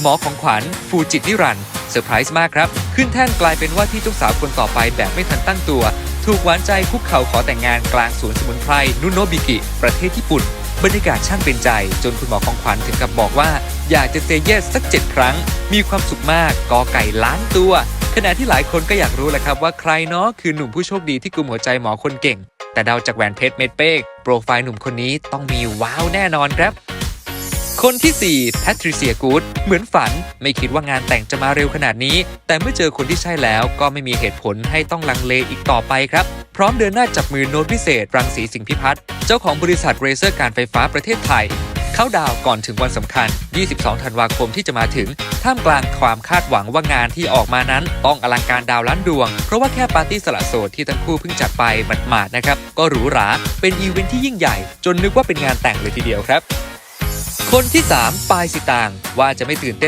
หมอของขวัญฟูจิตนิรันด์เซอร์ไพรส์มากครับ ขึ้นแท่นกลายเป็นว่าที่เจ้าสาวคนต่อไปแบบไม่ทันตั้งตัว ถูกหวานใจคุกเข่าขอแต่งงานกลางสวนสมุนไพรนุโนบิกิ ประเทศญี่ปุ่น บรรยากาศช่างเป็นใจ จนคุณหมอของขวัญถึงกับบอกว่า อยากจะเซเยสสักเจ็ดครั้ง มีความสุขมากกอไก่ล้านตัว ขณะที่หลายคนก็อยากรู้แหละครับว่าใครเนาะคือหนุ่มผู้โชคดีที่กุมหัวใจหมอคนเก่ง แต่เดาจากแหวนเพชรเม็ดเป้งโปรไฟล์หนุ่มคนนี้ต้องมีว้าวแน่นอนครับ คนที่ 4 แพทริเซียกูดเหมือนฝันไม่คิดว่างานแต่งจะมาเร็วขนาดนี้ แต่เมื่อเจอคนที่ใช่แล้วก็ไม่มีเหตุผลให้ต้องลังเลอีกต่อไปครับ พร้อมเดินหน้าจับมือโน้ตพิเศษ รังสีสิงห์พิพัฒน์เจ้าของบริษัทเรเซอร์การไฟฟ้าประเทศไทย เข้าดาวก่อนถึงวันสำคัญ 22 ธันวาคมที่จะมาถึง ท่ามกลางความคาดหวังว่างานที่ออกมานั้น ต้องอลังการดาวล้านดวง เพราะว่าแค่ปาร์ตี้สละโสดที่ทั้งคู่เพิ่งจัดไปหมาดๆนะครับ ก็หรูหรา เป็นอีเวนท์ที่ยิ่งใหญ่ จนนึกว่าเป็นงานแต่งเลยทีเดียวครับ คนที่ 3 ปายสิตางว่าจะไม่ตื่นเต้น